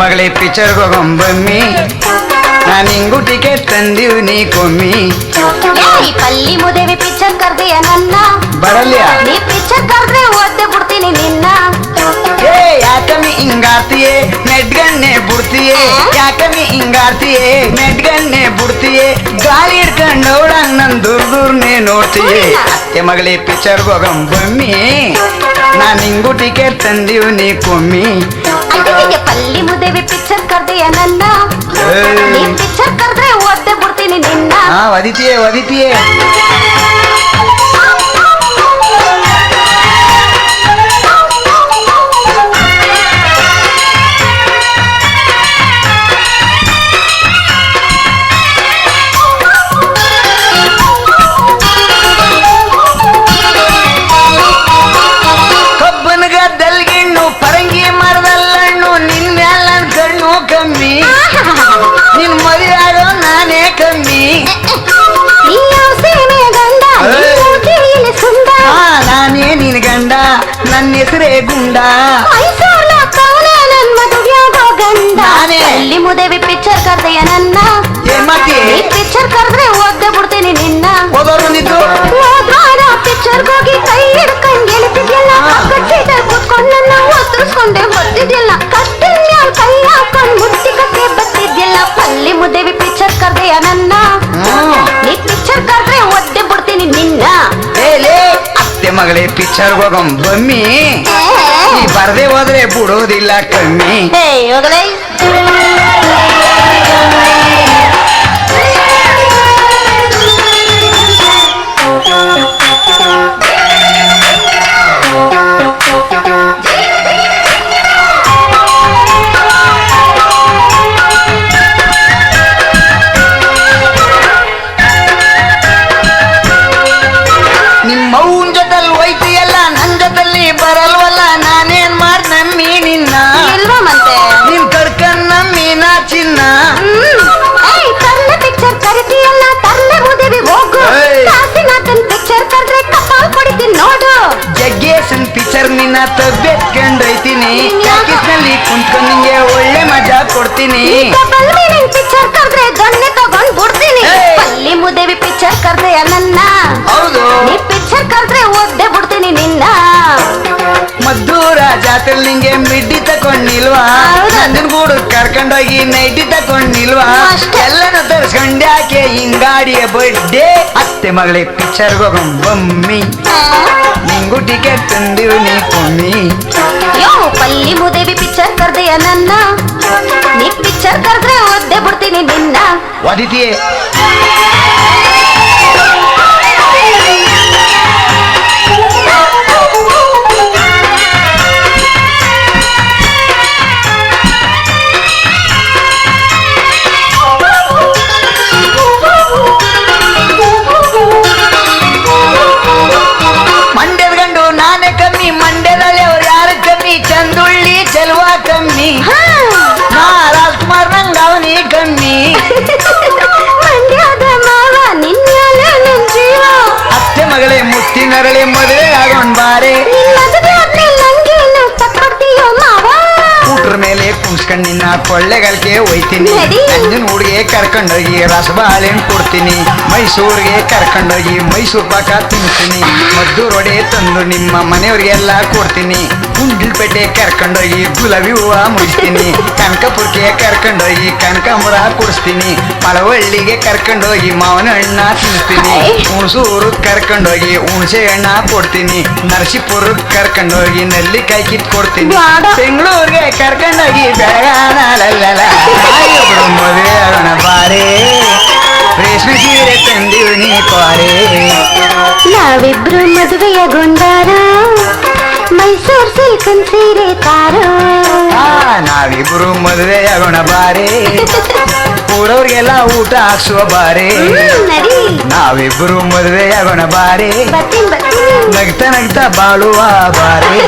ಮಗಳೇ ಪಿಕ್ಚರ್ಗೆ ಹೋಗಂಬಮ್ಮಿ ನಾನು ಹಿಂಗು ಟಿಕೆಟ್ ತಂದೀವಿ ನೀ ಕೊಮ್ಮಿ. ಈ ಪಲ್ಲಿ ಮುದೇವಿ ಪಿಕ್ಚರ್ ಕರ್ದೆಯ ನನ್ನ? ಬರಲ್ಯಾ? ನೀ ಪಿಕ್ಚರ್ ಕರ್ದ್ರೆ ಓದ್ದೆ ಬಿಡ್ತೀನಿ ನಿನ್ನ. ಏ ಯಾಕಮ್ಮಿ ಹಿಂಗಾರ್ತಿಯೇ ನೆಡ್ಗಣ್ಣೆ ಬಿಡ್ತೀಯೇ? ಯಾಕಮ್ಮಿ ಹಿಂಗಾರ್ತಿಯೇ ನೆಡ್ಗಣ್ಣೆ ಬುಡ್ತಿಯೇ? ಗಾಳಿ ಹಿಡ್ಕೊಂಡು ಅವಳಂಗ್ ನನ್ ದೂರ್ ದೂರ್ನೆ ನೋಡ್ತಿಯೇ? ಅತ್ತೆ ಮಗಳೇ ಪಿಕ್ಚರ್ಗೆ ಹೋಗಂಬಮ್ಮಿ ನಾನು ನಿಂಗು ಟಿಕೆಟ್ ತಂದೀವ್ ನೀ ಕೊಮ್ಮಿ. ಅದಕ್ಕೆ ಪಲ್ಲಿ ಮುದೇವಿ ಪಿಕ್ಚರ್ ಕರ್ದೆಯ ನನ್ನ? ನೀ. ಪಿಕ್ಚರ್ ಕರ್ದ್ರೆ ಒದ್ದೆ ಬಿಡ್ತೀನಿ ನಿನ್ನ. ಹಾ ಒದಿತಿಯೇ ಒದಿತಿಯೇ ಕಮ್ಮಿ. ನಿನ್ ಮದುವೆ ಆಗೋ ನಾನೇ ಕಮ್ಮಿ. ನಾನೇ ನಿನ್ ಗಂಡ ನನ್ನ ಹೆಸರೇ ಗುಂಡ. ನನ್. ಇಲ್ಲಿ ಮುದೇವಿ ಪಿಕ್ಚರ್ ಕರ್ದೆಯ ನನ್ನ. ಪಿಕ್ಚರ್ ಕರೆದ್ರೆ ಓದ್ದೆ ಬಿಡ್ತೀನಿ ನಿನ್ನ. ಹೋಗಂ ಬಮ್ಮಿ. ನೀ ಬರ್ದೆ ಹೋದ್ರೆ ಬಿಡೋದಿಲ್ಲ ಕಮ್ಮಿ. ತಬ್ಬೇತ್ಕೊಂಡೈತೀನಿ ಟಾಕೀಸ್ನಲ್ಲಿ ಕುಂತ್ಕೊಂಡ್ ನಿಂಗೆ ಒಳ್ಳೆ ಮಜಾ ಕೊಡ್ತೀನಿ. ಪಿಕ್ಚರ್ ಕರ್ದ್ರೆ ದೊಣ್ಣೆ ತಗೊಂಡ್ ಬಿಡ್ತೀನಿ. ಪಲ್ಲಿ ಮುದೇವಿ ಪಿಕ್ಚರ್ ಕರೆದ್ರೆ ನನ್ನ? ಹೌದು. ನೀ ಪಿಕ್ಚರ್ ಕರ್ದ್ರೆ ಒದ್ದೆ ಬಿಡ್ತೀನಿ ನಿನ್ನ. ಮದ್ದೂರ ಜಾತ್ರೆ ನಿಂಗೆ ಮಿಡ್ಡಿ ತಕೊಂಡಿಲ್ವಾ ಹೌದು. ನಂದನ್ ಗೂಡು ಕರ್ಕೊಂಡೋಗಿ ನೈಟಿ ತಕೊಂಡಿಲ್ವಾ. ಎಲ್ಲನ ತರ್ಸ್ಕೊಂಡ್ಯಾಕೆ ಹಿಂಗಾಡಿಯ ಬಡ್ಡೆ ಅತ್ತೆ ಮಗಳೇ ಪಿಕ್ಚರ್ ಹೋಗಂ ಬಮ್ಮಿ. ನಿಂಗು ಟಿಕೆಟ್ ತಂದಿರು ನೀ ಕೊಮ್ಮಿ ಯೋ ಪಲ್ಲಿ ಮುದೇವಿ ಪಿಕ್ಚರ್ ಕರ್ದೆಯ ನನ್ನ. ನೀ ಪಿಕ್ಚರ್ ಕರ್ದ್ರೆ ಓದ್ದೆ ಬಿಡ್ತೀನಿ ನಿನ್ನ. ಒದಿತಿಯೇ ಮುತ್ತಿನರಳೆ ಮದುವೆ ಆಗೊಂಡ್ ಬಾರೆ. ಊಟ್ರ ಮೇಲೆ ಕುಂಸ್ಕಂಡ್ ನಿನ್ನ ಕೊಳ್ಳೆಗಳಿಗೆ ಒಯ್ತೀನಿ. ನಂಜನ್ ಹುಡುಗೆ ಕರ್ಕೊಂಡೋಗಿ ರಸಬಾಳೆನ್ ಕೊಡ್ತೀನಿ. ಮೈಸೂರಿಗೆ ಕರ್ಕೊಂಡೋಗಿ ಮೈಸೂರು ಪಾಕ ತಿನ್ನಿಸ್ತೀನಿ ಮದ್ದೂರೊಡೆ ತಂದು ನಿಮ್ಮ ಮನೆಯವ್ರಿಗೆಲ್ಲ ಕೊಡ್ತೀನಿ. ಗುಂಡ್ಲಪೇಟೆ ಕರ್ಕೊಂಡೋಗಿ ಗುಲಾಬಿ ಹೂವ ಮುಡಿಸ್ತೀನಿ ಕನಕಪುರಕ್ಕೆ ಕರ್ಕೊಂಡೋಗಿ ಕನಕಾಂಬರ ಕುಡಿಸ್ತೀನಿ ಮಳವಳ್ಳಿಗೆ ಕರ್ಕೊಂಡೋಗಿ ಮಾವನ ಹಣ್ಣ ತಿನ್ನಿಸ್ತೀನಿ ಹುಣಸೂರು ಕರ್ಕೊಂಡೋಗಿ ಹುಣಸೆ ಹಣ್ಣ ಕೊಡ್ತೀನಿ ನರಸೀಪುರಕ್ಕೆ ಕರ್ಕೊಂಡೋಗಿ ನೆಲ್ಲಿಕಾಯಿ ಕಿತ್ ಕೊಡ್ತೀನಿ ಬ್ಯಾಡ. ಬೆಂಗಳೂರಿಗೆ ಕರ್ಕೊಂಡೋಗಿ ಬೆಳಗಾನಲ್ಲ ನಾಯಿಬ್ರು ಮದುವೆ ಆಗೋಣ ಬಾರೆ ರೇಷ್ಮೆ ಸೀರೆ ತಂದಿವ್ ನೀ ಪಾರೆ ನಾವಿಬ್ರು ಮದುವೆಯಗೊಂಡಾರ ಮೈಸೂರ್ ಸಿಲ್ಕನ್ ಸೀರೆ ತಾರೋ ನಾವಿಬ್ರು ಮದುವೆ ಆಗೋಣ ಬಾರೆ ಊರವ್ರಿಗೆಲ್ಲ ಊಟ ಹಾಕ್ಸುವ ಬಾರಿ. ನಾವಿಬ್ರು ಮದುವೆ ಆಗೋಣ ಬಾರೆ ನಗ್ತಾ ನಗ್ತಾ ಬಾಳುವ ಬರೀ.